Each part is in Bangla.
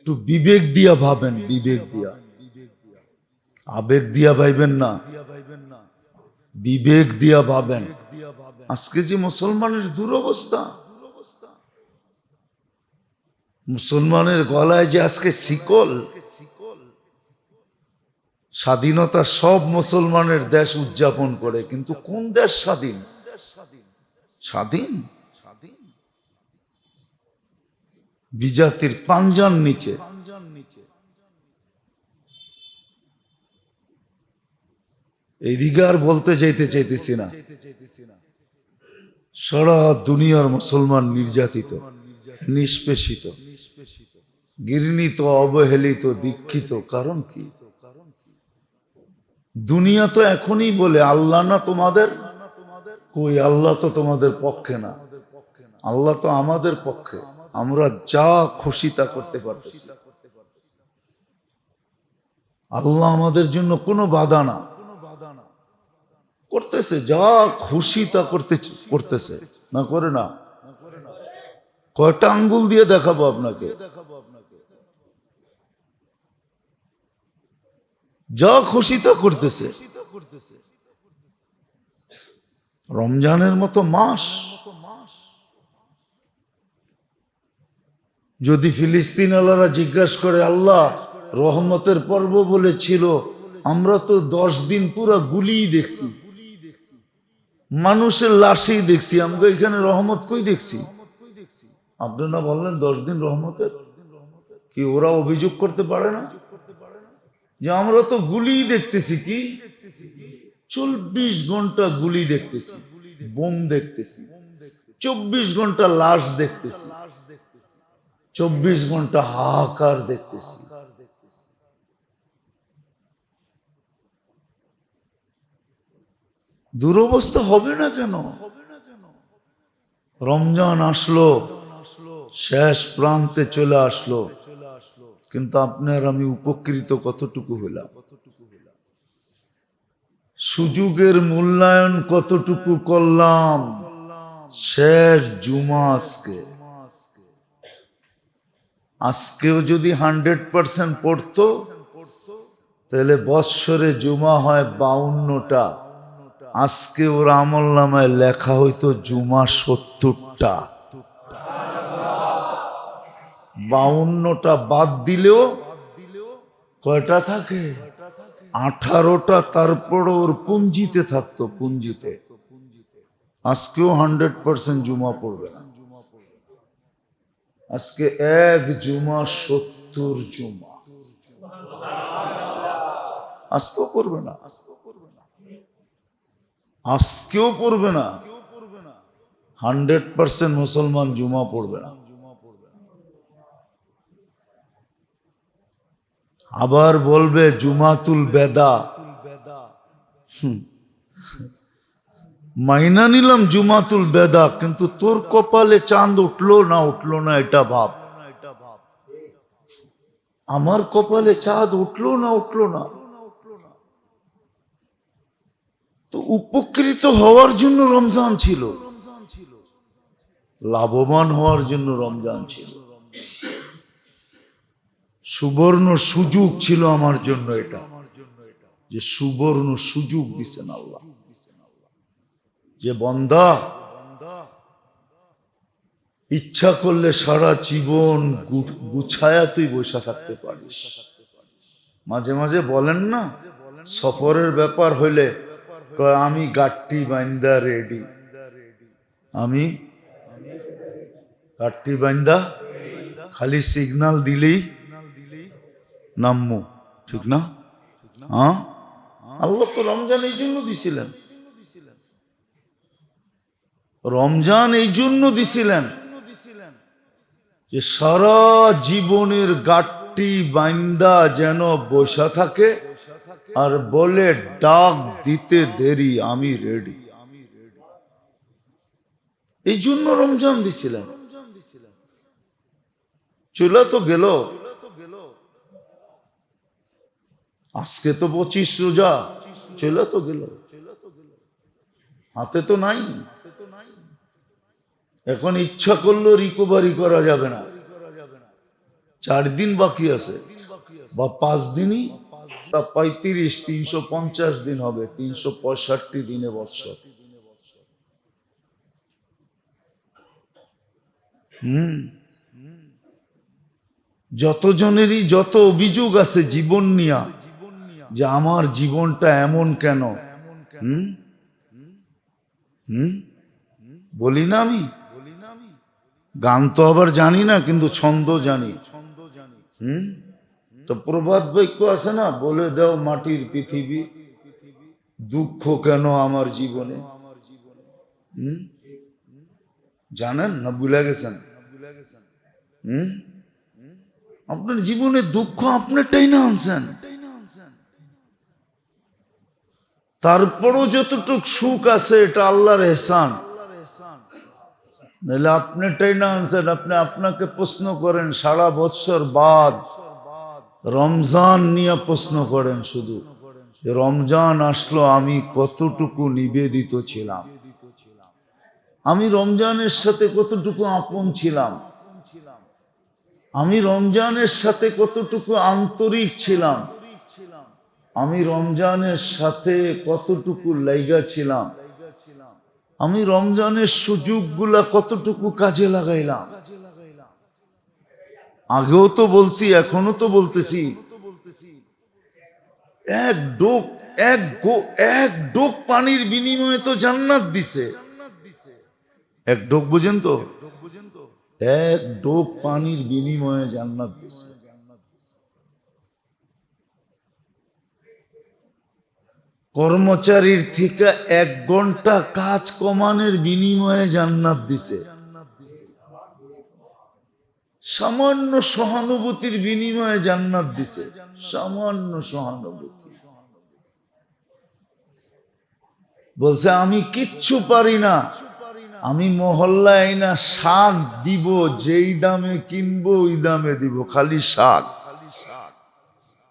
একটু বিবেক দিয়া ভাবেন, বিবেক দিয়া। আবেগ দিয়া ভাইবেন না। বিবেক দিয়া ভাবেন। আজকে যে মুসলমানের দুরবস্থা, মুসলমানের গলায় যে আজকে শিকল, স্বাধীনতা সব মুসলমানের দেশ উদযাপন করে, কিন্তু কোন দেশ স্বাধীন? স্বাধীন? বিজাতির পাঞ্জান নিচে। এইদিকে আর বলতে চাইতে চাইতেছি না। সারা দুনিয়ার মুসলমান নির্যাতিত, নিষ্পেষিত, ঘৃণিত, অবহেলিত, দীক্ষিত। কারণ কি? দুনিয়া তো এখনই বলে, আল্লাহ না তোমাদের? কই, আল্লাহ তো তোমাদের পক্ষে না। আল্লাহ তো আমাদের পক্ষে। আমরা যা খুশি তা করতে পারতেছি। আল্লাহ আমাদের জন্য কোনো বাধা না। করতেছে, যা খুশি তা করতে করতেছে। না করে না। কয়টা আঙ্গুল দিয়ে দেখাবো আপনাকে? যা খুশি তা করতেছে। রমজানের মতো মাস যদি ফিলিস্তিন আল্লাহরা জিজ্ঞাসা করে, আল্লাহ, রহমতের পর্ব বলেছিল, আমরা তো দশ দিন পুরো গুলিই দেখছি। মানুষের লাশই দেখছি আমরা এখানে রহমত কই দেখছি? আপনি না বললেন দশ দিন রহমতের? কি ওরা অভিযোগ করতে পারে না? যে আমরা তো গুলি দেখতেছি কি? চব্বিশ ঘণ্টা গুলি দেখতেছি, বোম দেখতেছি, চব্বিশ ঘণ্টা লাশ দেখতেছি। চব্বিশ ঘণ্টা হাহাকার দেখতেছি। দুরবস্থা হবে না কেন? রমজান আসলো, শেষ প্রান্তে চলে আসলো। কিন্তু আপনার আমি উপকৃত কতটুকু হলাম? সুযোগের মূল্যায়ন কতটুকু করলাম? শেষ জুমা আজকে। আজকেও যদি হান্ড্রেড পার্সেন্ট পড়তো, তাহলে বৎসরে জুমা হয় বাউন্নটা। আজকে ওর আমল নামায় লেখা হইতো জুমা সত্তরটা। বাউন্নটা বাদ দিলেও কয়টা থাকে? আঠারোটা তারপর ওর পুঞ্জিতে থাকতো, পুঞ্জিতে। আজকেও হান্ড্রেড পার্সেন্ট জুমা পড়বে না। আজকে এক জুমা সত্তর জুমা। আজকেও করবে না। আজকেও পড়বে না। হান্ড্রেড পার্সেন্ট মুসলমান জুমা পড়বে না। আবার বলবে জুমাতুল বেদা। হুম। মাইনা নিলাম জুমাতুল বেদা, কিন্তু তোর কপালে চাঁদ উঠল না উঠল না এটা ভাব। আমার কপালে চাঁদ উঠল না উঠল না। তো উপকৃত হওয়ার জন্য রমজান ছিল। লাভবান হওয়ার জন্য রমজান ছিল। সুবর্ণ সুযোগ ছিল আমার জন্য এটা। যে সুবর্ণ সুযোগ দিছেন আল্লাহ। যে বন্দা ইচ্ছা করলে সারা জীবন গুছায়া তুই বসে থাকতে পারিস। মাঝে মাঝে বলেন না, সফরের ব্যাপার হইলে আমি গাট্টি বাইন্দা রেডি। আমি গাট্টি বাইন্দা, খালি সিগনাল দিলেই নামমু। ঠিক না? হ্যাঁ? আল্লাহ তো রমজান এই জন্য দিছিলেন। রমজান এই জন্য দিছিলেন যে সারা জীবনের গাট্টি বাইন্দা যেন বসা থাকে আর বলে, ডাক দিতে দেরি, আমি রেডি। এই জন্য রমজান দিছিলেন। চলে তো গেল। আজকে তো পঁচিশ রোজা চলে তো গেল। হাতে তো নাই। এখন ইচ্ছা করলেও রিকভারি করা যাবে না। চার দিন বাকি আছে। বা পাঁচ দিনই পঁয়ত্রিশ, তিনশো পঞ্চাশ দিন হবে, তিনশো পঁয়ষট্টি দিনে বৎসর। হুম। যতজনেরই যত অভিযোগ আছে জীবন নিয়া, যে আমার জীবনটা এমন কেন? হুম? বলি না আমি? গান তো আবার জানি না, কিন্তু ছন্দ জানি। হুম? তো প্রবাদ বাক্য আছে না? বলে দাও মাটির পৃথিবী, দুঃখ কেন আমার জীবনে? হুম? জানেন? না ভুলে গেছেন? হুম? আপনার জীবনে দুঃখ আপনারটাই না আনছেন? তারপরও যতটুক সুখ আছে, এটা আল্লাহর এহসান। নাহলে আপনারটাই না আনছেন, আপনি আপনাকে প্রশ্ন করেন, সারা বৎসর বাদ। রমজান নিয়ে প্রশ্ন করেন শুধু। রমজান আসলো, আমি কতটুকু নিবেদিত ছিলাম? আমি রমজানের সাথে কতটুকু আপন ছিলাম? আমি রমজানের সাথে কতটুকু আন্তরিক ছিলাম? আমি রমজানের সাথে কতটুকু লাইগা ছিলাম? আমি রমজানের সুযোগগুলা কতটুকু কাজে লাগাইলাম? আগেও তো বলছি এখনও তো বলতেছি। এক ডোক, এক গো, এক ডোক পানির বিনিময়ে তো জান্নাত দিছে। এক ডোক বুঝেন তো? এক ডোক পানির বিনিময়ে জান্নাত দিছে। কর্মচারীর থেকে এক ঘণ্টা কাজ কমানোর বিনিময়ে জান্নাত দিছে। সামান্য সহানুভূতির বিনিময়ে জান্নাত দিছে। সামান্য সহানুভূতি। বলছে, আমি কিচ্ছু পারি না। আমি মহল্লায় না শাক দিব, যেই দামে কিনবো ওই দামে দিব, খালি শাক।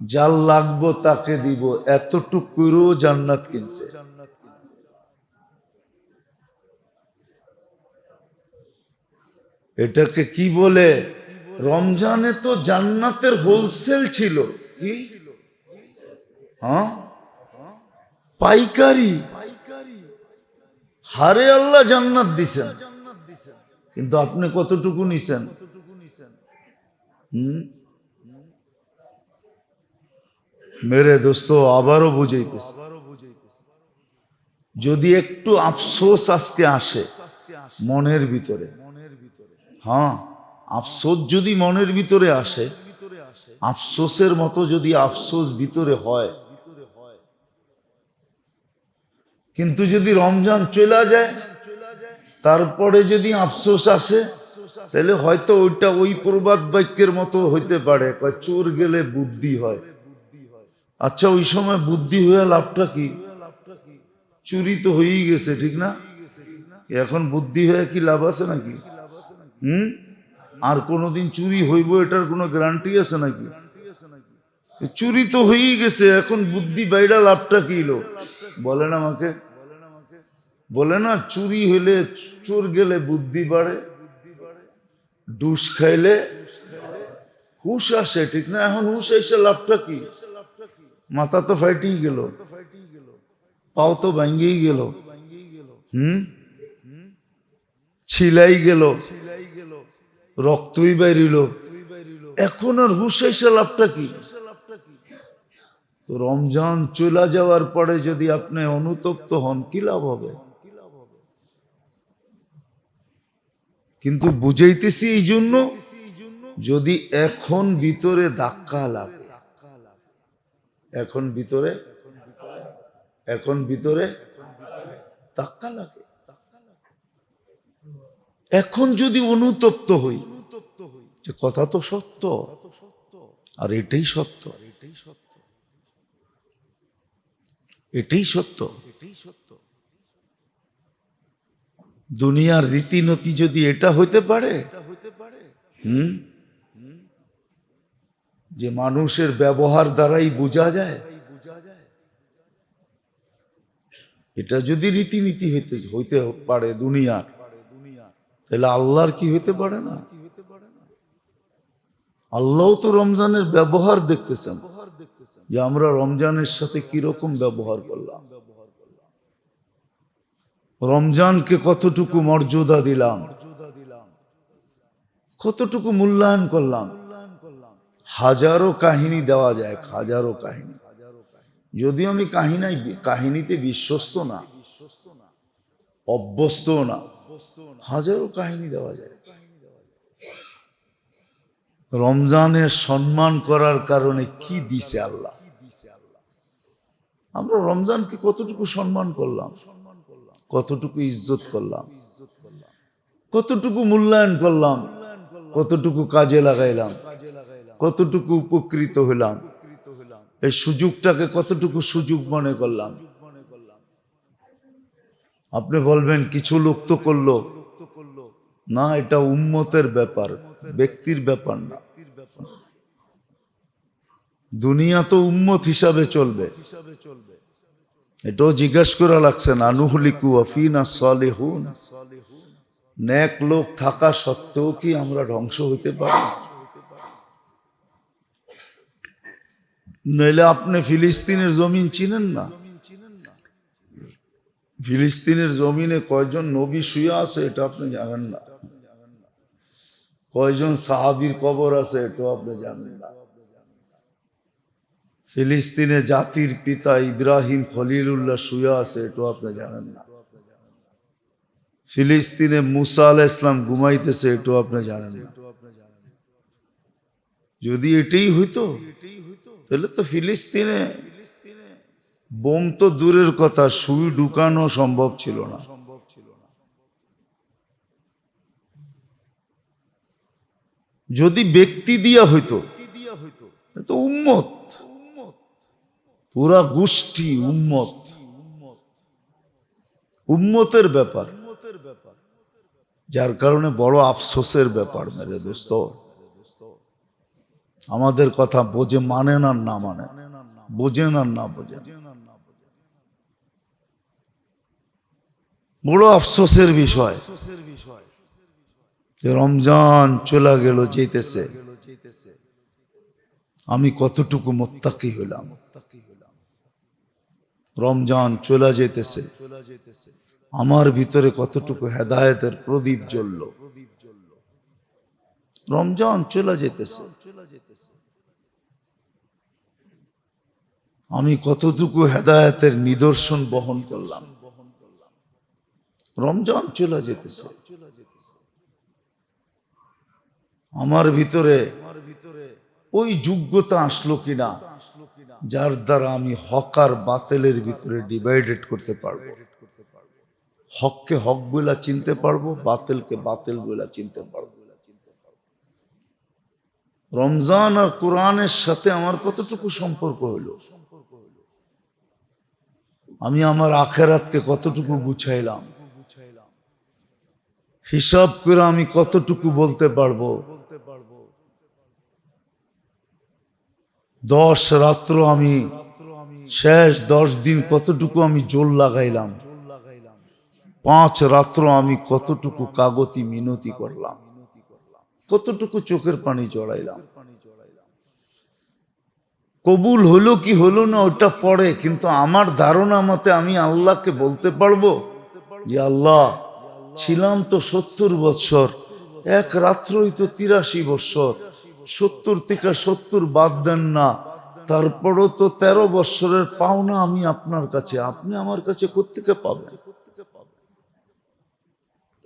যার লাগবো তাকে দিব এতটুক করেও জান্নাত কিনছে। এটাকে কি বলে? রমজানে তো জান্নাতের হোলসেল ছিল। কি? হ্যাঁ? পাইকারি। হারে আল্লাহ জান্নাত দিছেন। কিন্তু আপনি কতটুকু নিছেন? হুম? মেরে দোস্ত আবারও বুঝাইতেছে যদি একটু আফসোস আজকে আসে মনের ভিতরে হ্যাঁ আফসোস যদি মনের ভিতরে আসে আফসোসের মতো যদি আফসোস ভিতরে হয় কিন্তু যদি রমজান চলে যায় তারপরে যদি আফসোস আসে তাহলে হয়তো ওইটা ওই প্রবাদ বাক্যের মতো হইতে পারে চোর গেলে বুদ্ধি হয় আচ্ছা ওই সময় বুদ্ধি হয়ে লাভটা কি? চুরি তো হয়েই গেছে, ঠিক না? এখন বুদ্ধি হয়ে কি লাভ আছে নাকি? হুম? আর কোনোদিন চুরি হইব এটার কোনো গ্যারান্টি আছে নাকি? চুরি তো হয়েই গেছে, এখন বুদ্ধি বাইরা লাভটা কি লো? বলেন আমাকে। বলে না, চুরি হইলে চোর গেলে বুদ্ধি বাড়ে, ডুস খাইলে হুশ আসে, ঠিক না? এখন হুশ এসে লাভটা কি? মাথা তো ফাইটেই গেল। পাও তো ভাঙ্গেই গেল। হুম? ছিলাই গেল। রক্তই বাইরিল। এখন আর হুশ লাভটা কি? তো রমজান চলে যাওয়ার পরে যদি আপনি অনুতপ্ত হন, কি লাভ হবে? কিন্তু বুঝাইতেছি এই জন্য, যদি এখন ভিতরে ধাক্কা লাগে এখন ভিতরে এখন ভিতরে ধাক্কা লাগে এখন যদি অনুতপ্ত হই, যে কথা তো সত্য, আর এটাই সত্য এটাই সত্য। দুনিয়ার রীতিনীতি যদি এটা হইতে পারে, হুম? যে মানুষের ব্যবহার দ্বারাই বোঝা যায়। এটা যদি রীতিনীতি হইতে হইতে পারে দুনিয়ার, তাহলে আল্লাহর কি হইতে পারে না? আল্লাহ তো রমজানের ব্যবহার দেখতেছেন। যে আমরা রমজানের সাথে কীরকম ব্যবহার করলাম? রমজানকে কতটুকু মর্যাদা দিলাম? কতটুকু মূল্যায়ন করলাম? হাজারো কাহিনী দেওয়া যায় হাজারো কাহিনী। যদিও আমি কাহিনায় কাহিনীতে বিশ্বস্ত না, অভ্যস্ত না, হাজারো কাহিনী দেওয়া যায়। রমজানের সম্মান করার কারণে কি দিছে আল্লাহ? আমরা রমজানকে কতটুকু সম্মান করলাম, কতটুকু ইজ্জত করলাম, কতটুকু মূল্যায়ন করলাম, কতটুকু কাজে লাগাইলাম কতটুকু উপকৃত হলাম? এই সুযোগটাকে কতটুকু সুযোগ মনে করলাম? আপনি বলবেন, কিছু লোক তো করল। না, এটা উম্মতের ব্যাপার, ব্যক্তির ব্যাপার না। দুনিয়া তো উম্মত হিসাবে চলবে। এটাও জিজ্ঞেস করা লাগছে না নুহলিকু আফিনা সালেহুন? নেক লোক থাকা সত্ত্বেও কি আমরা ধ্বংস হইতে পারি? নইলে আপনি ফিলিস্তিনের জমিন চিনেন না। ফিলিস্তিনের জমিনে কয়জন নবী শুয়ে আছে এটা আপনি জানেন না। কয়জন সাহাবির কবর আছে এটাও আপনি জানেন না। ফিলিস্তিনে জাতির পিতা ইব্রাহিম খলিলুল্লাহ শুয়ে আছে এটাও আপনি জানেন না। ফিলিস্তিনে মুসা আল ইসলাম ঘুমাইতেছে এটাও আপনি জানেন না। যদি এটাই হইতো তাহলে তো ফিলিস্তিনে বোম তো দূরের কথা, সুই ঢুকানো সম্ভব ছিল না। যদি ব্যক্তি দিয়া হইতো তো উম্মত। পুরা গোষ্ঠী উম্মত। উম্মতের ব্যাপার। যার কারণে বড় আফসোসের ব্যাপার, মেরে দোস্ত। আমাদের কথা বোঝে মানে না না মানে? বোঝেন আর না বোঝেন বড় আফসোসের বিষয়। রমজান চলে গেল, যেতেছে। আমি কতটুকু মোত্তাকি হইলাম? রমজান চলে যেতেছে। আমার ভিতরে কতটুকু হেদায়েতের প্রদীপ জ্বলল? রমজান চলে যেতেছে। আমি কতটুকু হেদায়েতের নিদর্শন বহন করলাম? রমজান চলে যেতেছে। আমার ভিতরে ওই যোগ্যতা আসলো কিনা, যার দ্বারা আমি হক আর বাতেলের ভিতরে ডিভাইডেড করতে পারব। হককে হক বইলা চিনতে পারব, বাতেলকে বাতেল বইলা চিনতে পারব। রমজান আর কোরআনের সাথে আমার কতটুকু সম্পর্ক হইল? আমি আমার আখেরাতকে কতটুকু গুছাইলাম? হিসাব করে আমি কতটুকু বলতে পারব? দশ রাত্র আমি, শেষ দশ দিন কতটুকু আমি জোর লাগাইলাম? পাঁচ রাত্র আমি কতটুকু কাগতি মিনতি করলাম? কতটুকু চোখের পানি জড়াইলাম? কবুল হলো কি হলো না, ওটা পড়ে, কিন্তু আমার ধারণা মতে আমি আল্লাহকে বলতে পারব যে আল্লাহ, ছিলাম তো সত্তর বছর, এক রাত্রই তো তিরাশি বৎসর সত্তর থেকে সত্তর বাদ দেন না, তারপরও তো তেরো বৎসরের পাওনা আমি আপনার কাছে, আপনি আমার কাছে কোথেকে পাবেন?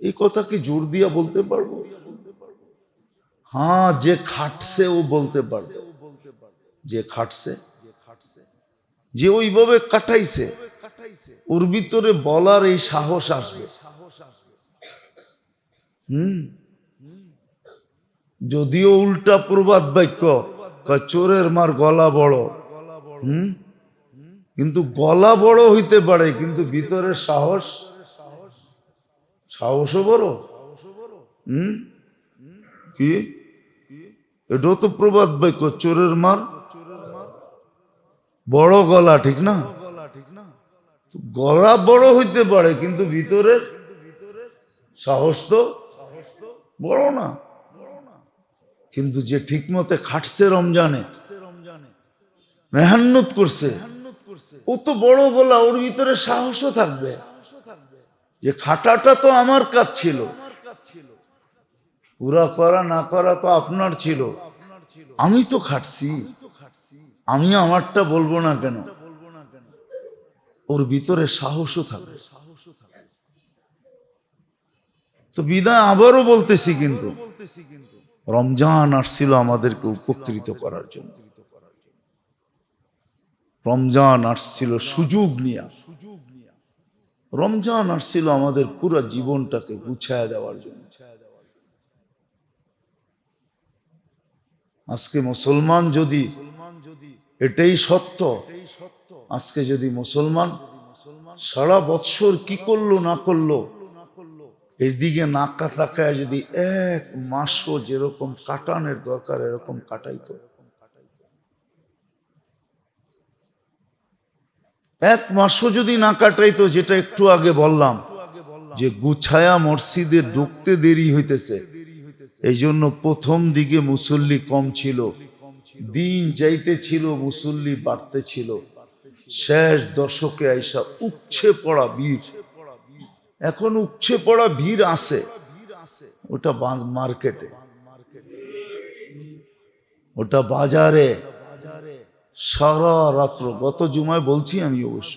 এই কথা কি জোর দিয়া বলতে পারব? হ্যাঁ যে খাটছে ও বলতে পারবে। যে খাটছে, যে ওইভাবে কাটাইছে, ওর ভিতরে বলার এই সাহস আসবে। হুম? যদিও উল্টা প্রবাদ বাক্য চোরের মার গলা বড়। হুম? কিন্তু গলা বড় হইতে পারে, কিন্তু ভিতরে সাহস, সাহসও বড়। হম? কি? এটাও তো প্রবাদ বাক্য, চোরের মার বড় গলা, ঠিক না? গলা বড় হইতে পারে, কিন্তু ভিতরে সাহস তো বড় না। কিন্তু যে ঠিকমতে খাটছে রমজানে, মেহান্নত করছে, ও তো বড় গলা, ওর ভিতরে সাহসও থাকবে। যে খাটাটা তো আমার কাজ ছিল, পুরা করা না করা তো আপনার ছিল। আমি তো খাটছি। আমি আমারটা বলব না কেন? ওর ভিতরে সাহসও থাকবে। তো বিদায় আবারও বলতেছি কিন্তু, রমজান আসছিল আমাদেরকে উপকৃত করার জন্য। রমজান আসছিল সুযোগ নিয়ে। রমজান আসছিল আমাদের পুরো জীবনটাকে গুছায় দেওয়ার জন্য। আজকে মুসলমান যদি এটাই সত্য। আজকে যদি মুসলমান সারা বৎসর কি করল, না করল এর দিকে নাকা তাকায় যদি এক মাসও যেরকম কাটানোর দরকার, এরকম কাটাইতো। এক মাসও যদি না কাটাইতো, যেটা একটু আগে বললাম, যে গুছায়া মসজিদে ঢুকতে দেরি হইতেছে। এই জন্য প্রথম দিকে মুসল্লি কম ছিল। দিন যাইতেছিল মুসল্লি বাড়তেছিল শেষ দশকে আইসা উচ্ছে পড়া ভিড়। এখন উচ্ছে পড়া ভিড় আছে। ওটা মার্কেটে। ওটা বাজারে। সারা রাত্র। গত জুমায় বলছি আমি অবশ্য।